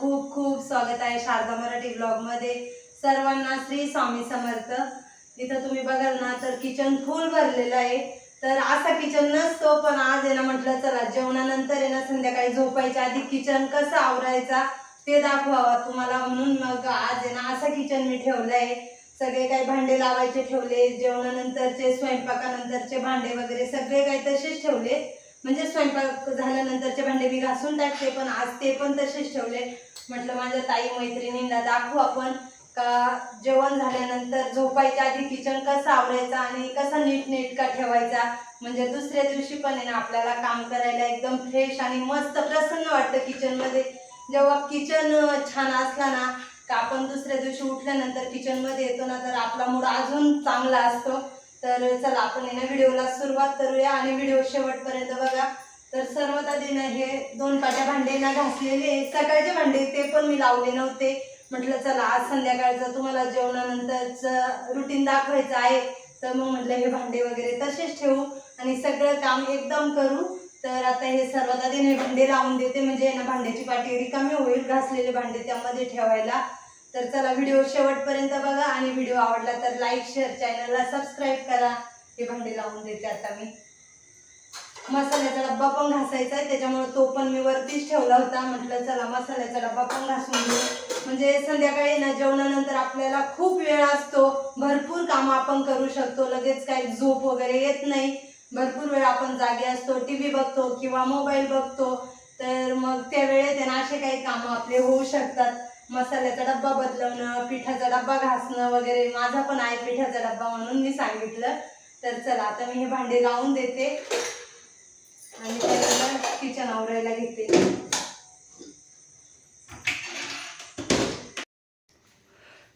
खूप खूप स्वागत आहे शारदा मराठी ब्लॉगमध्ये. सर्वांना श्री स्वामी समर्थ. इथं तुम्ही बघाल ना तर किचन फुल भरलेलं आहे. तर असा किचन नसतो पण आज आहे ना म्हटलं चला जेवणानंतर आहे ना संध्याकाळी झोपायच्या आधी किचन कसं आवरायचा ते दाखवावा तुम्हाला. म्हणून मग आज आहे ना असं किचन मी ठेवलं आहे सगळे काही भांडे लावायचे ठेवले जेवणानंतरचे स्वयंपाकानंतरचे भांडे वगैरे सगळे काही तसेच ठेवले. म्हणजे स्वयंपाक झाल्यानंतरचे भांडे मी घासून टाकते पण आज ते पण तसेच ठेवले. म्हटलं माझ्या ताई मैत्रिणींना दाखवू आपण. का जेवण झाल्यानंतर झोपायच्या आधी किचन कसं आवरायचा आणि कसा नीटनेटका ठेवायचा? म्हणजे दुसऱ्या दिवशी पण आहे ना आपल्याला काम करायला एकदम फ्रेश आणि मस्त प्रसन्न वाटतं किचनमध्ये जेव्हा किचन छान असला ना का आपण दुसऱ्या दिवशी उठल्यानंतर किचनमध्ये येतो ना तर आपला मूड अजून चांगला असतो. तर चला आपण आहे ना व्हिडिओला सुरुवात करूया आणि व्हिडिओ शेवटपर्यंत बघा. तर सर्वात आधी ना हे दोन पाट्या भांडे ना घासलेले सकाळचे भांडे ते पण मी लावले नव्हते. म्हटलं चला आज संध्याकाळचं तुम्हाला जेवणानंतरचं रुटीन दाखवायचं आहे. तर मग म्हटलं हे भांडे वगैरे तसेच ठेवू आणि सगळं काम एकदम करू. तर आता हे सर्वात आधी हे भांडे लावून देते म्हणजे ना भांड्याची पाठी रिकामी होईल घासलेले भांडे त्यामध्ये ठेवायला. तर चला व्हिडिओ शेवटपर्यंत बघा आणि व्हिडिओ आवडला तर लाईक शेअर चॅनलला सबस्क्राईब करा. हे भांडे लावून देते आता मी. मसाल्याचा डब्बा पण घासायचा आहे त्याच्यामुळे तो पण मी वरतीच ठेवला होता. म्हटलं चला मसाल्याचा डब्बा पण घासून घेऊ. म्हणजे संध्याकाळी ना जेवणानंतर आपल्याला खूप वेळ असतो. भरपूर कामं आपण करू शकतो. लगेच काही झोप वगैरे येत नाही. भरपूर वेळ आपण जागे असतो. टी व्ही बघतो किंवा मोबाईल बघतो. तर मग त्यावेळेत ना असे काही कामं आपले होऊ शकतात. मसाल्याचा डब्बा बदलवणं पिठाचा डब्बा घासणं वगैरे. माझा पण आहे पिठाचा डब्बा म्हणून मी सांगितलं. तर चला आता मी हे भांडे लावून देते. आणि त्याला किचन आवरायला घेते.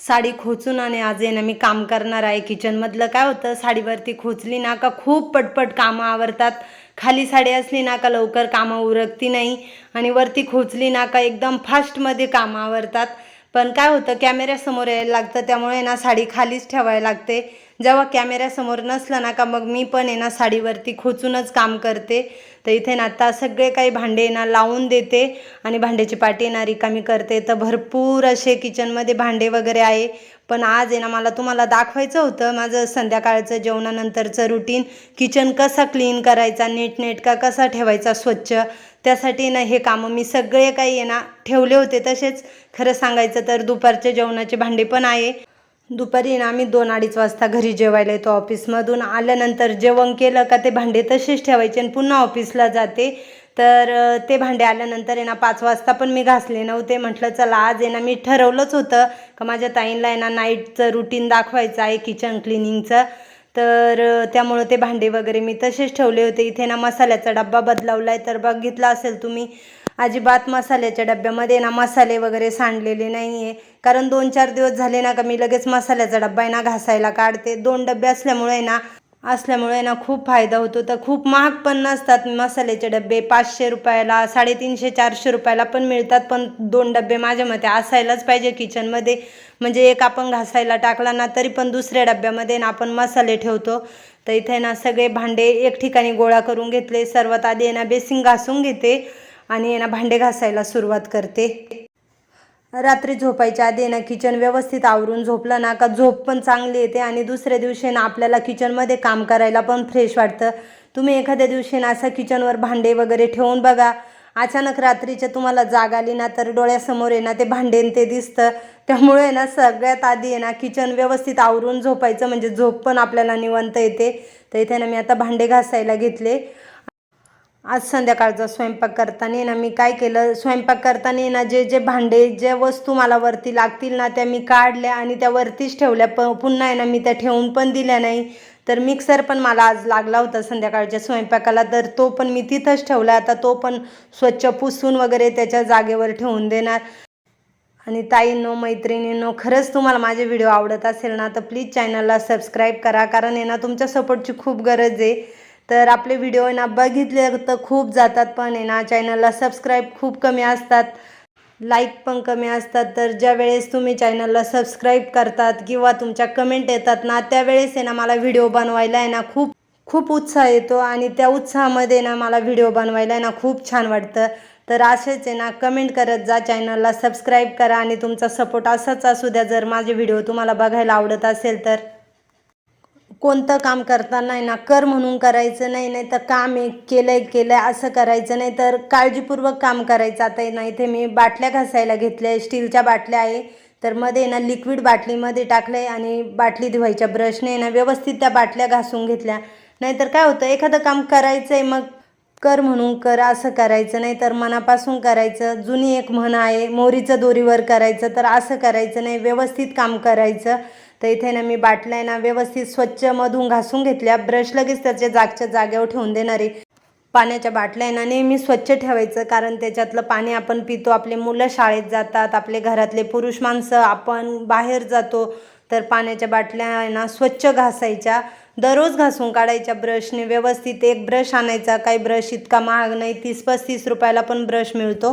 साडी खोचून आणि आज आहे ना मी काम करणार आहे किचनमधलं काय होतं साडीवरती खोचली ना का खूप पटपट कामं आवरतात. खाली साडी असली ना का लवकर कामं उरकती नाही. आणि वरती खोचली ना का एकदम फास्टमध्ये कामं आवरतात. पण काय होतं कॅमेऱ्यासमोर यायला लागतं त्यामुळे ना साडी खालीच ठेवायला लागते. जेव्हा कॅमेऱ्यासमोर नसलं ना का मग मी पण आहे ना साडीवरती खोचूनच काम करते. तर इथे ना आता सगळे काही भांडे ना लावून देते आणि भांड्याची पाटी ना रिकामी करते. तर भरपूर असे किचनमध्ये भांडे वगैरे आहे. पण आज आहे ना मला तुम्हाला दाखवायचं होतं माझं संध्याकाळचं जेवणानंतरचं रुटीन किचन कसा क्लीन करायचा नीटनेटका कसा ठेवायचा स्वच्छ त्यासाठी ना हे कामं मी सगळे काही आहे ना ठेवले होते तसेच. खरं सांगायचं तर दुपारच्या जेवणाचे भांडे पण आहे. दुपारी ना आम्ही दोन अडीच वाजता घरी जेवायला येतो ऑफिसमधून. आल्यानंतर जेवण केलं का ते भांडे तसेच ठेवायचे आणि पुन्हा ऑफिसला जाते. तर ते भांडे आल्यानंतर आहे ना पाच वाजता पण मी घासले नव्हते. म्हटलं चला आज आहे ना मी ठरवलंच होतं का माझ्या ताईंला आहे ना नाईटचं रुटीन दाखवायचं आहे किचन क्लिनिंगचं तर त्यामुळं ते भांडे वगैरे मी तसेच ठेवले होते. इथे ना मसाल्याचा डब्बा बदलावला आहे तर बघितला असेल तुम्ही अजिबात मसाल्याच्या डब्यामध्ये ना मसाले वगैरे सांडलेले नाही आहे कारण दोन चार दिवस झाले ना का मी लगेच मसाल्याचा डब्बा आहे ना घासायला काढते. दोन डबे असल्यामुळे ना असल्यामुळे ना खूप फायदा होतो. तर खूप महाग पण नसतात मसाल्याचे डबे. पाचशे रुपयाला साडेतीनशे चारशे रुपयाला पण मिळतात. पण दोन डबे माझ्या मते असायलाच पाहिजे किचनमध्ये. म्हणजे एक आपण घासायला टाकला ना तरी पण दुसऱ्या डब्यामध्ये ना आपण मसाले ठेवतो. तर इथे ना सगळे भांडे एक ठिकाणी गोळा करून घेतले. सर्वात आधी ना बेसिंग घासून घेते आणि ना भांडे घासायला सुरुवात करते. रात्री झोपायच्या आधी ना किचन व्यवस्थित आवरून झोपलं ना का झोप पण चांगली येते आणि दुसऱ्या दिवशी ना आपल्याला किचनमध्ये काम करायला पण फ्रेश वाटतं. तुम्ही एखाद्या दिवशी ना असं किचनवर भांडे वगैरे ठेवून बघा. अचानक रात्रीच्या तुम्हाला जाग आली ना तर डोळ्यासमोर आहे ना ते भांडे ते दिसतं. त्यामुळे ना सगळ्यात आधी आहे ना किचन व्यवस्थित आवरून झोपायचं म्हणजे झोप पण आपल्याला निवंत येते. तर इथे ना मी आता भांडे घासायला घेतले. आज संध्याकाळचा स्वयंपाक करताना ना मी काय केलं? स्वयंपाक करताना ना जे जे भांडे ज्या वस्तू मला वरती लागतील ना त्या मी काढल्या आणि त्या वरतीच ठेवल्या. प पुन्हा आहे ना मी त्या ठेवून पण दिल्या नाही. तर मिक्सर पण मला आज लागला होता संध्याकाळच्या स्वयंपाकाला. तर तो पण मी तिथंच ठेवला. आता तो पण स्वच्छ पुसून वगैरे त्याच्या जागेवर ठेवून देणार. आणि ताईंनो मैत्रिणींनो खरंच तुम्हाला माझे व्हिडिओ आवडत असेल ना तर प्लीज चॅनलला सबस्क्राईब करा. कारण आहे ना तुमच्या सपोर्टची खूप गरज आहे. तर आपले व्हिडिओ आहे ना बघितले तर खूप जातात पण आहे ना चॅनलला सबस्क्राईब खूप कमी असतात. लाईक पण कमी असतात. तर ज्या वेळेस तुम्ही चॅनलला सबस्क्राईब करतात किंवा तुमच्या कमेंट येतात ना त्यावेळेस आहे ना मला व्हिडिओ बनवायला आहे ना खूप खूप उत्साह येतो आणि त्या उत्साहामध्ये ना मला व्हिडिओ बनवायला आहे ना खूप छान वाटतं. तर असेच आहे ना कमेंट करत जा चॅनलला सबस्क्राईब करा आणि तुमचा सपोर्ट असाच असू द्या जर माझे व्हिडिओ तुम्हाला बघायला आवडत असेल तर. कोणतं काम करताना आहे ना कर म्हणून करायचं नाही नाही तर काम एक केलं आहे केलं आहे असं करायचं नाही तर काळजीपूर्वक काम करायचं. आता नाही ना इथे मी बाटल्या घासायला घेतल्या स्टीलच्या बाटल्या आहे. तर मध्ये ना लिक्विड बाटलीमध्ये टाकलं आहे आणि बाटली धुवायच्या ब्रशने ना व्यवस्थित त्या बाटल्या घासून घेतल्या. नाहीतर काय होतं एखादं काम करायचं आहे मग कर म्हणून कर असं करायचं नाही तर मनापासून करायचं. जुनी एक म्हण आहे मोरीचं दोरीवर करायचं तर असं करायचं नाही व्यवस्थित काम करायचं. तर इथे ना मी बाटल्या ना व्यवस्थित स्वच्छ मधून घासून घेतल्या. ब्रश लगेच त्याच्या जागच्या जागेवर ठेवून देणार आहे. पाण्याच्या बाटल्या ना नेहमी स्वच्छ ठेवायचं कारण त्याच्यातलं पाणी आपण पितो. आपले मुलं शाळेत जातात आपले घरातले पुरुष माणसं आपण बाहेर जातो तर पाण्याच्या बाटल्या आहे ना स्वच्छ घासायच्या. दररोज घासून काढायच्या ब्रशने व्यवस्थित एक ब्रश आणायचा. काही ब्रश इतका महाग नाही तीस पस्तीस रुपयाला पण ब्रश मिळतो.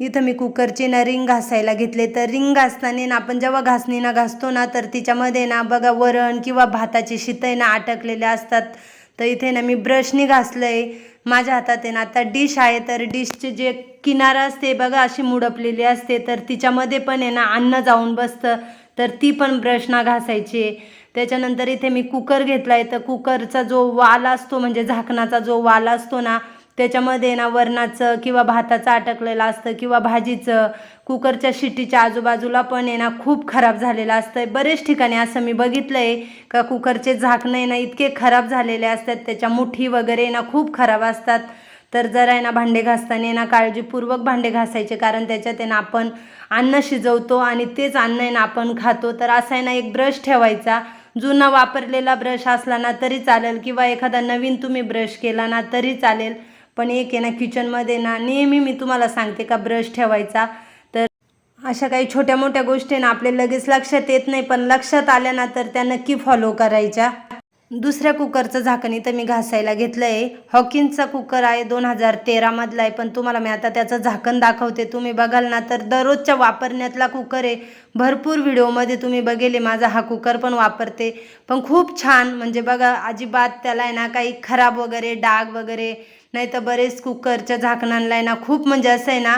इथं मी कुकरची ना रिंग घासायला घेतले. तर रिंग घासताना ना आपण जेव्हा घासणीना घासतो ना तर तिच्यामध्ये ना बघा वरण किंवा भाताची शितय ना अटकलेल्या असतात. तर इथे ना मी ब्रशनी घासलं आहे माझ्या हातात आहे ना आता डिश आहे. तर डिशचे जे किनारा असते बघा अशी मुडपलेली असते. तर तिच्यामध्ये पण आहे ना अन्न जाऊन बसतं. तर ती पण ब्रशना घासायची. त्याच्यानंतर इथे मी कुकर घेतला आहे तर कुकरचा जो वाल असतो म्हणजे झाकणाचा जो वाल असतो ना त्याच्यामध्ये ना वरणाचं किंवा भाताचं अटकलेलं असतं किंवा भाजीचं. कुकरच्या शिट्टीच्या आजूबाजूला पण आहे ना खूप खराब झालेलं असतं बरेच ठिकाणी असं मी बघितलं आहे का कुकरचे झाकणं आहे ना इतके खराब झालेले असतात. त्याच्या मुठी वगैरे ना खूप खराब असतात. तर जरा आहे ना भांडे घासताना ना काळजीपूर्वक भांडे घासायचे कारण त्याच्यात आहे ना आपण अन्न शिजवतो आणि तेच अन्न आहे ना आपण खातो. तर असा आहे ना एक ब्रश ठेवायचा. जुना वापरलेला ब्रश असला ना तरी चालेल किंवा एखादा नवीन तुम्ही ब्रश केला ना तरी चालेल. पण एक आहे ना किचनमध्ये ना नेहमी मी तुम्हाला सांगते का ब्रश ठेवायचा. तर अशा काही छोट्या मोठ्या गोष्टी ना आपल्या लगेच लक्षात येत नाही पण लक्षात आल्या ना तर त्या नक्की फॉलो करायच्या. दुसऱ्या कुकरचं झाकण इथं मी घासायला घेतलं आहे हॉकिन्सचा कुकर आहे दोन हजार तेरामधला आहे पण तुम्हाला मी आता त्याचं झाकण दाखवते. तुम्ही बघाल ना तर दररोजच्या वापरण्यातला कुकर आहे. भरपूर व्हिडिओमध्ये तुम्ही बघेले माझा हा कुकर पण वापरते. पण खूप छान म्हणजे बघा अजिबात त्याला आहे ना काही खराब वगैरे डाग वगैरे नाही तर बरेच कुकरच्या झाकणांना आहे ना खूप म्हणजे असं आहे ना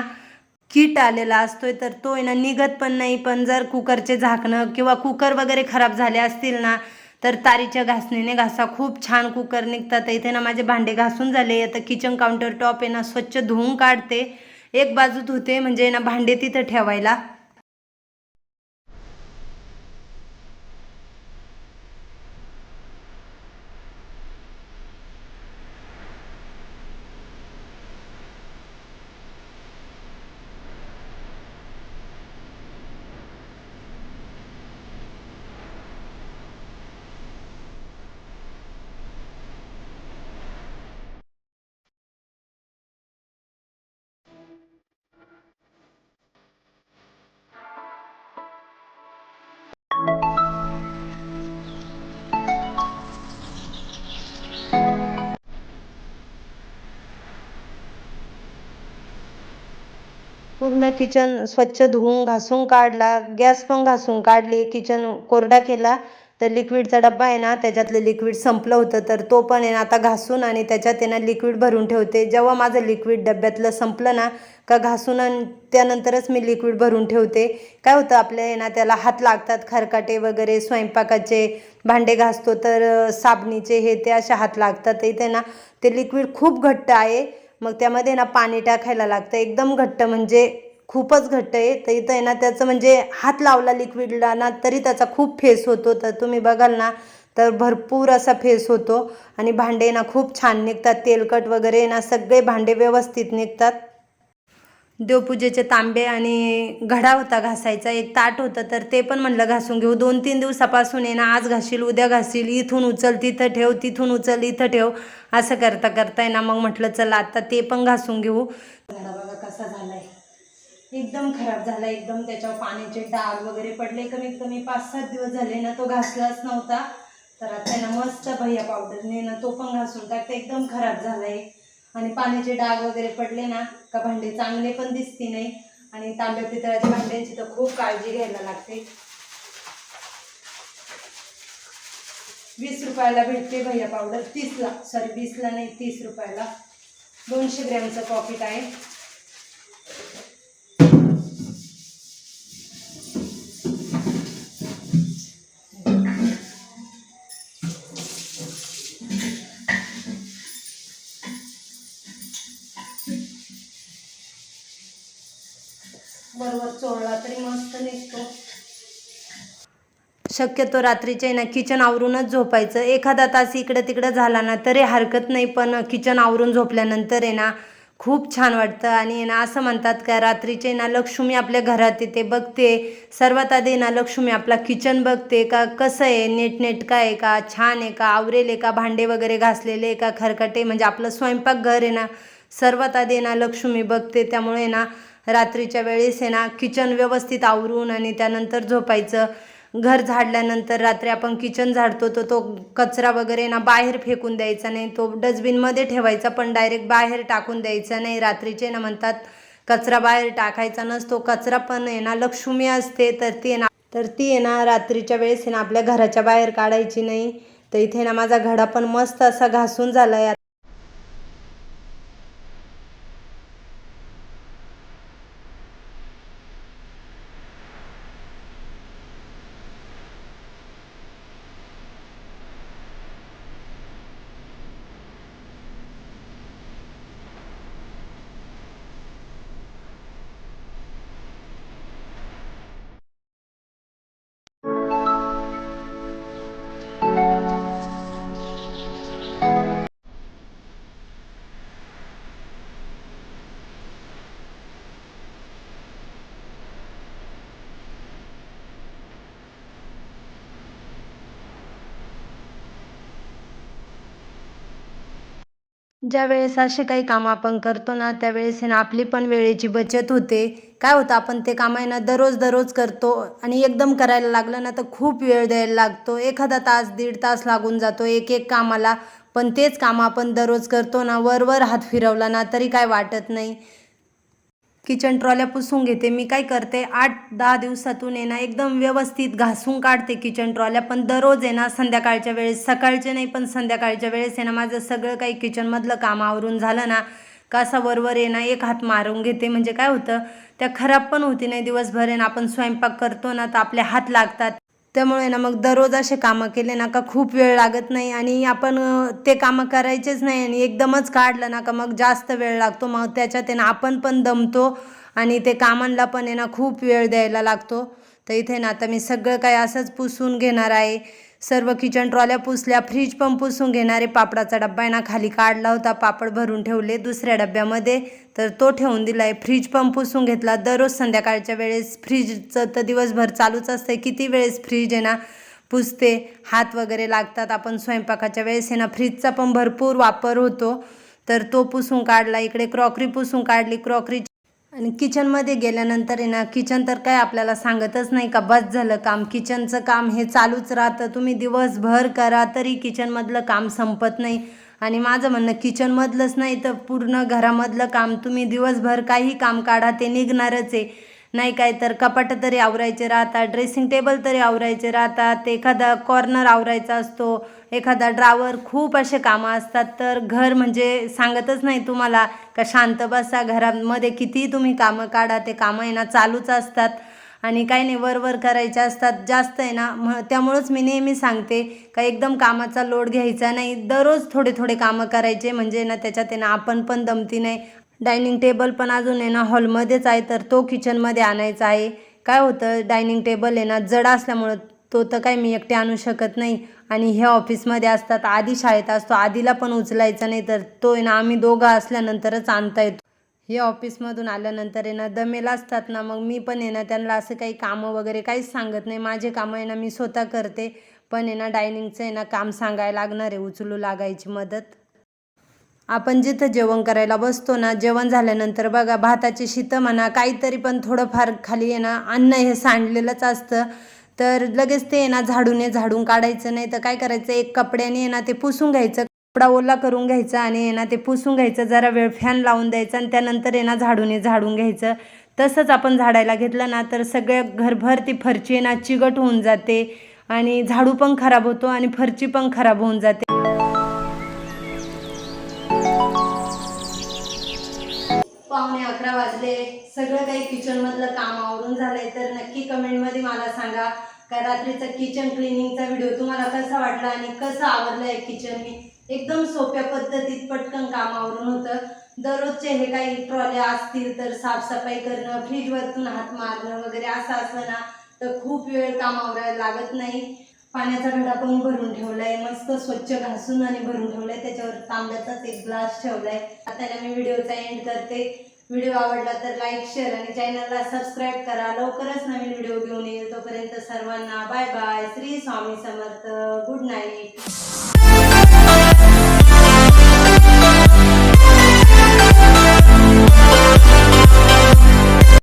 कीट आलेला असतोय तर तो आहे ना निघत पण नाही. पण जर कुकरचे झाकणं किंवा कुकर वगैरे खराब झाले असतील ना तर तारीच्या घासणीने घासा. खूप छान कुकर निघतात. इथे ना माझे भांडे घासून झाले. आता किचन काउंटर टॉप आहे ना स्वच्छ धुवून काढते. एक बाजू धुते म्हणजे ना भांडे तिथं ठेवायला. पूर्ण किचन स्वच्छ धुवून घासून काढला. गॅस पण घासून काढली. किचन कोरडा केला. तर लिक्विडचा डब्बा आहे ना त्याच्यातलं लिक्विड संपलं होतं. तर तो पण आहे ना आता घासून आणि त्याच्यात आहे ना लिक्विड भरून ठेवते. जेव्हा माझं लिक्विड डब्यातलं संपलं ना का घासून आणि त्यानंतरच मी लिक्विड भरून ठेवते. काय होतं आपल्या ना त्याला हात लागतात. खरकाटे वगैरे स्वयंपाकाचे भांडे घासतो तर साबणीचे हे ते असे हात लागतात. इथे ना ते लिक्विड खूप घट्ट आहे. मग त्यामध्ये ना पाणी टाकायला लागतं. एकदम घट्ट म्हणजे खूपच घट्ट आहे. तर इथं आहे ना त्याचं म्हणजे हात लावला लिक्विडला ना तरी त्याचा खूप फेस होतो. तर तुम्ही बघाल ना तर भरपूर असा फेस होतो. आणि भांडे ना खूप छान निघतात. तेलकट वगैरे ना सगळे भांडे व्यवस्थित निघतात. देवपूजेचे तांबे आणि घडा होता घासायचा. एक ताट होतं तर ते पण म्हणलं घासून घेऊ. दोन तीन दिवसापासून आहे ना आज घासील उद्या घासील इथून उचल तिथं ठेव तिथून उचल इथं ठेव. असं करता करता आहे ना मग म्हटलं चला आता ते पण घासून घेऊ. कसा झालाय. एकदम खराब झाला एकदम त्याच्यावर पाण्याचे डाग वगैरे पडले. कमीत कमी पाच सात दिवस झाले ना तो घासलाच नव्हता. तर आता ना मस्त भैया पावडरने ना तो पण घासून टाकते. एकदम खराब झालाय. आणि पाण्याचे डाग वगैरे पडले ना का भांडे चांगले पण दिसते नाही. आणि तांब्या पितळाच्या भांड्यांची तर खूप काळजी घ्यायला लागते. वीस रुपयाला भेटते भैया पावडर तीसला सॉरी वीसला नाही तीस रुपयाला. दोनशे ग्रॅमचं पॉकेट आहे. बरोबर चोळला तरी मस्त निघतो. शक्यतो रात्रीचे ना किचन आवरूनच झोपायचं. एखादा तास इकडं तिकडं झाला ना तरी हरकत नाही पण किचन आवरून झोपल्यानंतर आहे ना खूप छान वाटतं. आणि ना असं म्हणतात का रात्रीचे ना लक्ष्मी आपल्या घरात येते बघते. सर्वात आधी ना लक्ष्मी आपला किचन बघते का कसं आहे नीटनेटकं आहे का छान आहे का आवरेल आहे का भांडे वगैरे घासलेले आहे का खरकटे म्हणजे आपलं स्वयंपाकघर आहे ना सर्वात आधी ना लक्ष्मी बघते. त्यामुळे ना रात्रीच्या वेळेस आहे ना किचन व्यवस्थित आवरून आणि त्यानंतर झोपायचं. घर झाडल्यानंतर रात्री आपण किचन झाडतो तर तो कचरा वगैरे ना बाहेर फेकून द्यायचा नाही. तो डस्टबिनमध्ये ठेवायचा पण डायरेक्ट बाहेर टाकून द्यायचा नाही. रात्रीचे ना म्हणतात कचरा बाहेर टाकायचा नसतो. कचरा पण आहे ना लक्ष्मी असते तर ती आहे ना तर ती आहे ना रात्रीच्या वेळेस आहे ना आपल्या घराच्या बाहेर काढायची नाही. तर इथे ना माझा घडा पण मस्त असा घासून झाला आहे. ज्या वेळेस असे काही कामं आपण करतो ना त्यावेळेस ना आपली पण वेळेची बचत होते. काय होतं आपण ते काम आहे ना दररोज दररोज करतो आणि एकदम करायला लागलं ना तर खूप वेळ द्यायला लागतो. एखादा तास दीड तास लागून जातो एक एक कामाला. पण तेच काम आपण दररोज करतो ना वरवर हात फिरवला ना तरी काय वाटत नाही. किचन ट्रॉल्या पुसून घेते. मी काय करते आठ दहा दिवसातून आहे ना एकदम व्यवस्थित घासून काढते किचन ट्रॉल्या. पण दररोज आहे ना संध्याकाळच्या वेळेस सकाळचे नाही पण संध्याकाळच्या वेळेस आहे ना माझं सगळं काही किचनमधलं काम आवरून झालं ना का असा वरवर येणं एक हात मारून घेते. म्हणजे काय होतं त्या खराब पण होती नाही दिवसभर आहे ना आपण स्वयंपाक करतो ना तर आपले हात लागतात. त्यामुळे ना मग दररोज असे कामं केले ना का खूप वेळ लागत नाही आणि आपण ते कामं करायचेच नाही आणि एकदमच काढलं ना का मग जास्त वेळ लागतो. मग त्याच्यात आहे ना आपण पण दमतो आणि ते कामांना पण आहे ना खूप वेळ द्यायला लागतो. तर इथे ना आता मी सगळं काही असंच पुसून घेणार आहे. सर्व किचन ट्रॉल्या पुसल्या फ्रीज पण पुसून घेणारे पापडाचा डब्बा आहे ना खाली काढला होता पापड भरून ठेवले दुसऱ्या डब्यामध्ये. तर तो ठेवून दिला आहे फ्रीज पण पुसून घेतला. दररोज संध्याकाळच्या वेळेस फ्रीजचं तर दिवसभर चालूच असते. किती वेळेस फ्रीज आहे ना पुसते हात वगैरे लागतात. आपण स्वयंपाकाच्या वेळेस आहे ना फ्रीजचा पण भरपूर वापर होतो. तर तो पुसून काढला. इकडे क्रॉकरी पुसून काढली. क्रॉकरी आणि किचनमध्ये गेल्यानंतर आहे ना किचन तर काय आपल्याला सांगतच नाही का बस झालं काम. किचनचं काम हे चालूच राहतं. तुम्ही दिवसभर करा तरी किचनमधलं काम संपत नाही. आणि माझं म्हणणं किचनमधलंच नाही तर पूर्ण घरामधलं काम. तुम्ही दिवसभर काही काम काढा ते निघणारच आहे. नाही काय तर कपाटं तरी आवरायचे राहतात ड्रेसिंग टेबल तरी आवरायचे राहतात एखादा कॉर्नर आवरायचा असतो एखादा ड्रावर खूप असे कामं असतात. तर घर म्हणजे सांगतच नाही तुम्हाला का शांत बसा घरामध्ये कितीही तुम्ही कामं काढा ते कामं आहे ना चालूच असतात. आणि काही नाही वर वर करायचे असतात जास्त आहे ना. म त्यामुळंच मी नेहमी सांगते का एकदम कामाचा लोड घ्यायचा नाही. दररोज थोडे थोडे कामं करायचे म्हणजे ना त्याच्यात आहे ना आपण पण दमती नाही. डायनिंग टेबल पण अजून आहे ना हॉलमध्येच आहे तर तो किचनमध्ये आणायचा आहे. काय होतं डायनिंग टेबल आहे ना जड असल्यामुळं तो तर काय मी एकटे आणू शकत नाही. आणि हे ऑफिसमध्ये असतात आधी शाळेत असतो आधीला पण उचलायचा नाही तर तो आहे ना आम्ही दोघं असल्यानंतरच आणता येतो. हे ऑफिसमधून आल्यानंतर आहे ना दमेला असतात ना मग मी पण आहे ना त्यांना असं काही कामं वगैरे काहीच सांगत नाही. माझे कामं आहे ना मी स्वतः करते पण आहे ना डायनिंगचं आहे ना काम सांगायला लागणार आहे उचलू लागायची मदत. आपण जिथं जेवण करायला बसतो ना जेवण झाल्यानंतर बघा भाताची शीतं म्हणा काहीतरी पण थोडंफार खाली आहे ना अन्न हे सांडलेलंच असतं. तर लगेच ते आहे ना झाडूने झाडून काढायचं नाही तर काय करायचं एक कपड्याने आहे ना ते पुसून घ्यायचं कपडा ओला करून घ्यायचा आणि आहे ना ते पुसून घ्यायचं जरा वेळ फॅन लावून द्यायचं आणि त्यानंतर आहे ना झाडूने झाडून घ्यायचं. तसंच आपण झाडायला घेतलं ना तर सगळ्या घरभर ती फरची आहे ना चिकट होऊन जाते आणि झाडू पण खराब होतो आणि फरची पण खराब होऊन जाते. वाजले सगळं काही किचनमधलं काम आवरून झालंय तर नक्की कमेंटमध्ये मला सांगा. का रात्रीचा किचन क्लिनिंगचा व्हिडिओ तुम्हाला कसा वाटला आणि कसं आवडलं आहे किचन मी एकदम सोप्या पद्धतीत पटकन काम आवरून होतं. दररोजचे हे काही ट्रॉल्या असतील तर साफसफाई करणं फ्रीजवरतून हात मारणं वगैरे असं असलं ना तर खूप वेळ काम आवरायला लागत नाही. पाण्याचा घडा पण भरून ठेवलाय मस्त स्वच्छ घासून आणि भरून ठेवलाय. त्याच्यावर तांब्याचाच एक ग्लास ठेवलाय. आता मी व्हिडिओचा एंड करते. व्हिडिओ आवडला तर लाईक शेअर आणि चॅनलला सबस्क्राईब करा. लवकरच नवीन व्हिडिओ घेऊन येईल. तोपर्यंत सर्वांना bye bye Shri Swami Samarth. Good night